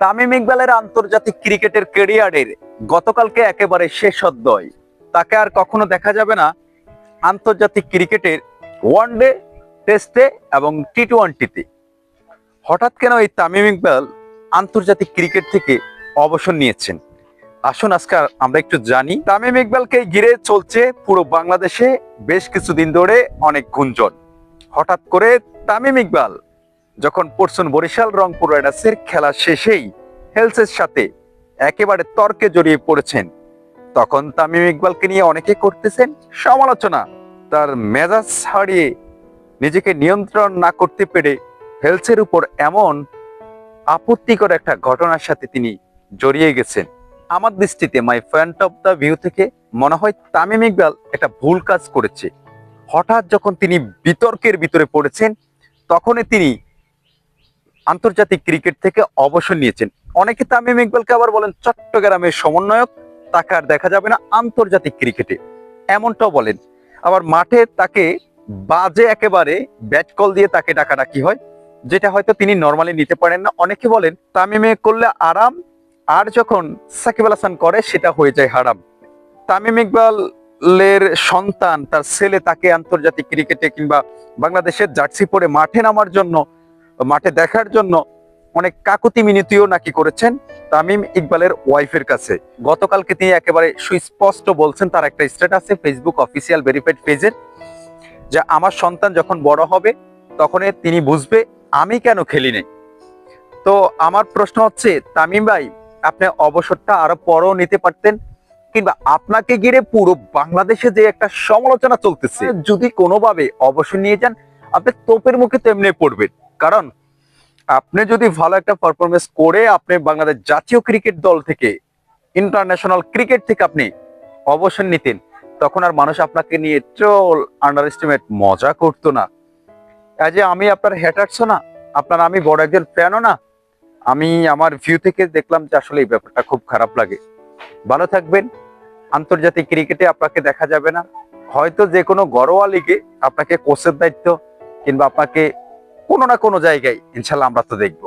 তামিম ইকবালের আন্তর্জাতিক ক্রিকেটের ক্যারিয়ারের গতকালকে একেবারে শেষ অধ্যায়। তাকে আর কখনো দেখা যাবে না। আন্তর্জাতিক ক্রিকেটের ওয়ানডে টেস্টে এবং টি টোয়েন্টিতে হঠাৎ কেন এই তামিম ইকবাল আন্তর্জাতিক ক্রিকেট থেকে অবসর নিয়েছেন? আসুন আজকে আমরা একটু জানি। তামিম ইকবালকে ঘিরে চলছে পুরো বাংলাদেশে বেশ কিছুদিন ধরে অনেক গুঞ্জন। হঠাৎ করে তামিম ইকবাল যখন পড়ছেন বরিশাল, রংপুর রাইডার্সের খেলা শেষেই হেলসের সাথে একেবারে তর্কে জড়িয়ে পড়েছেন, তখন তামিম ইকবালকে নিয়ে অনেকে করতেছেন সমালোচনা। তার মেজাজ হারিয়ে নিজেকে নিয়ন্ত্রণ না করতে পেরে হেলসের উপর এমন আপত্তিকর একটা ঘটনার সাথে তিনি জড়িয়ে গেছেন। আমার দৃষ্টিতে my point of the view থেকে মনে হয় তামিম ইকবাল একটা ভুল কাজ করেছে। হঠাৎ যখন তিনি বিতর্কের ভিতরে পড়েছেন, তখনই তিনি আন্তর্জাতিক ক্রিকেট থেকে অবসর নিয়েছেন। অনেকে তামিম ইকবালকে আবার বলেন চট্টগ্রামের সমন্বয়ক, তাকে আর দেখা যাবে না আন্তর্জাতিক ক্রিকেটে। এমনটাও বলেন। আবার মাঠে তাকে বাজে একেবারে ব্যাট কল দিয়ে তাকে ডাকাডাকি হয়, যেটা হয়তো তিনি নর্মালি নিতে পারেন না। অনেকে বলেন, তামিমে করলে আরাম, আর যখন সাকিব আল হাসান করে, সেটা হয়ে যায় হারাম। তামিম ইকবালের সন্তান, তার ছেলে তাকে আন্তর্জাতিক ক্রিকেটে কিংবা বাংলাদেশের জার্সি পরে মাঠে নামার জন্য মাঠে দেখার জন্য অনেক কাকুতি মিনতিও নাকি করেছেন তামিম ইকবালের ওয়াইফের কাছে। গতকালকে তিনি একেবারে সুস্পষ্ট বলছেন, তার একটা স্ট্যাটাসে ফেসবুক অফিসিয়াল ভেরিফাইড পেজের যে আমার সন্তান যখন বড় হবে তখন তিনি বুঝবে আমি কেন খেলি নাই। তো আমার প্রশ্ন হচ্ছে, তামিম ভাই, আপনি অবসরটা আরও পরও নিতে পারতেন, কিংবা আপনাকে ঘিরে পুরো বাংলাদেশে যে একটা সমালোচনা চলতেছে, যদি কোনোভাবে অবসর নিয়ে যান, আপনি তোপের মুখে তেমনি পড়বেন। কারণ আপনি যদি ভালো একটা পারফরমেন্স করে আপনি বাংলাদেশ জাতীয় ক্রিকেট দল থেকে ইন্টারন্যাশনাল ক্রিকেট থেকে আপনি অবসর নিতেন, তখন আর মানুষ আপনাকে নিয়ে ট্রোল আন্ডার এস্টিমেট মজা করতো না। এই যে আমি আপনার হ্যাটারসও না, আপনার আমি বড় একজন ফ্যানও না, আমি আমার ভিউ থেকে দেখলাম যে আসলে এই ব্যাপারটা খুব খারাপ লাগে। ভালো থাকবেন, আন্তর্জাতিক ক্রিকেটে আপনাকে দেখা যাবে না। হয়তো যে কোনো ঘরোয়া লিগে আপনাকে কোচের দায়িত্ব কিংবা আপনাকে কোনো না কোনো জায়গায় ইনশাল্লাহ আমরা তো দেখব।